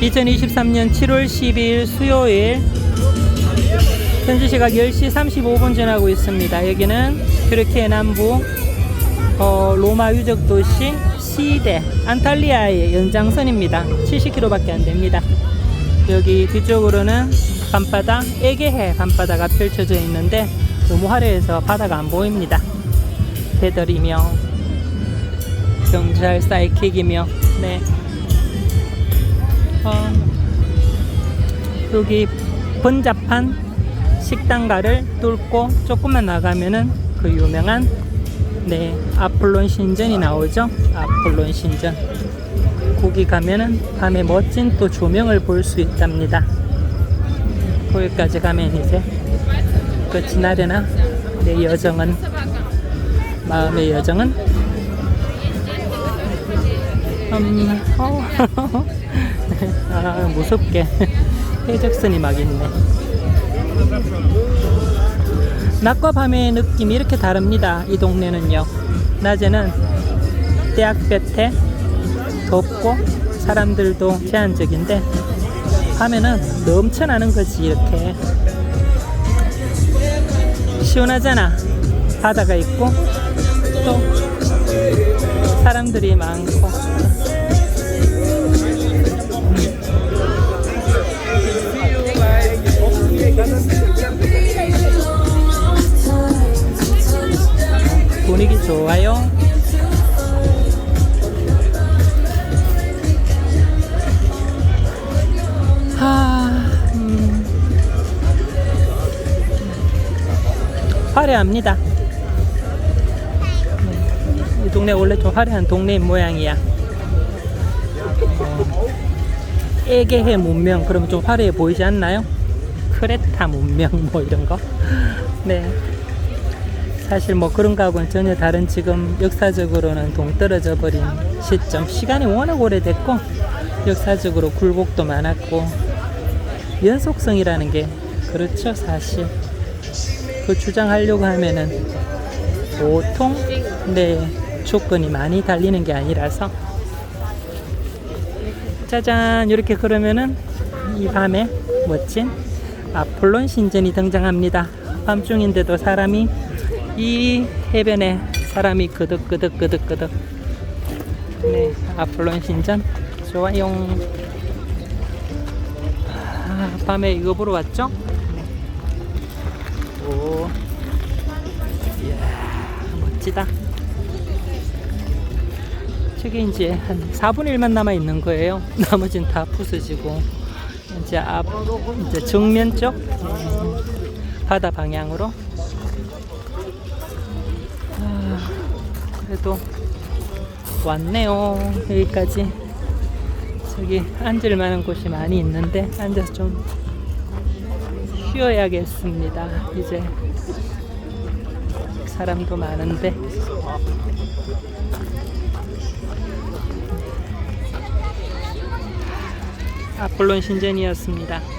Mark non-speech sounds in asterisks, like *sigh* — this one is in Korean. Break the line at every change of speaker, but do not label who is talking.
2023년 7월 12일 수요일 현지 시각 10시 35분 지나고 있습니다. 여기는 튀르키예 남부 어, 로마 유적 도시 시대 안탈리아의 연장선입니다. 70km밖에 안 됩니다. 여기 뒤쪽으로는 밤바다 에게해 밤바다가 펼쳐져 있는데 너무 화려해서 바다가 안 보입니다. 배들이며 경찰 사이킥이며 네. 어, 여기 번잡한 식당가를 뚫고 조금만 나가면은 그 유명한 네 아폴론 신전이 나오죠? 아폴론 신전. 거기 가면은 밤에 멋진 또 조명을 볼 수 있답니다. 거기까지 가면 이제 끝이 나려나? 내 여정은 마음의 여정은? 음, 어, *laughs* 아, 무섭게 *laughs* 해적선이 막 있네. 낮과 밤의 느낌이 이렇게 다릅니다. 이 동네는요. 낮에는 대학볕에 덥고 사람들도 제한적인데 밤에는 넘쳐나는 거지 이렇게 시원하잖아. 바다가 있고 또 사람들이 많고 좋아요. 하, 음, 화려합니다. 네, 이 동네 원래 좀 화려한 동네인 모양이야. 어, 에게해 문명 그러면 좀 화려해 보이지 않나요? 크레타 문명 뭐 이런 거. *laughs* 네. 사실 뭐 그런 거하고는 전혀 다른 지금 역사적으로는 동떨어져 버린 시점. 시간이 워낙 오래됐고 역사적으로 굴곡도 많았고 연속성이라는 게 그렇죠 사실. 그 주장하려고 하면은 보통 네 조건이 많이 달리는 게 아니라서 짜잔 이렇게 그러면은 이 밤에 멋진 아폴론 신전이 등장합니다. 밤중인데도 사람이 이 해변에 사람이 그득그득그득그득. 네 아폴론 신전. 좋아요. 아, 밤에 이거 보러 왔죠? 오. 이야 멋지다. 저게 이제 한 4분의 1만 남아 있는 거예요. *laughs* 나머지는 다 부서지고. 이제 앞 이제 정면 쪽? 음, 바다 방향으로 그래도 왔네요. 여기까지. 저기 앉을 만한 곳이 많이 있는데 앉아서 좀 쉬어야겠습니다. 이제 사람도 많은데. 아폴론 신전이었습니다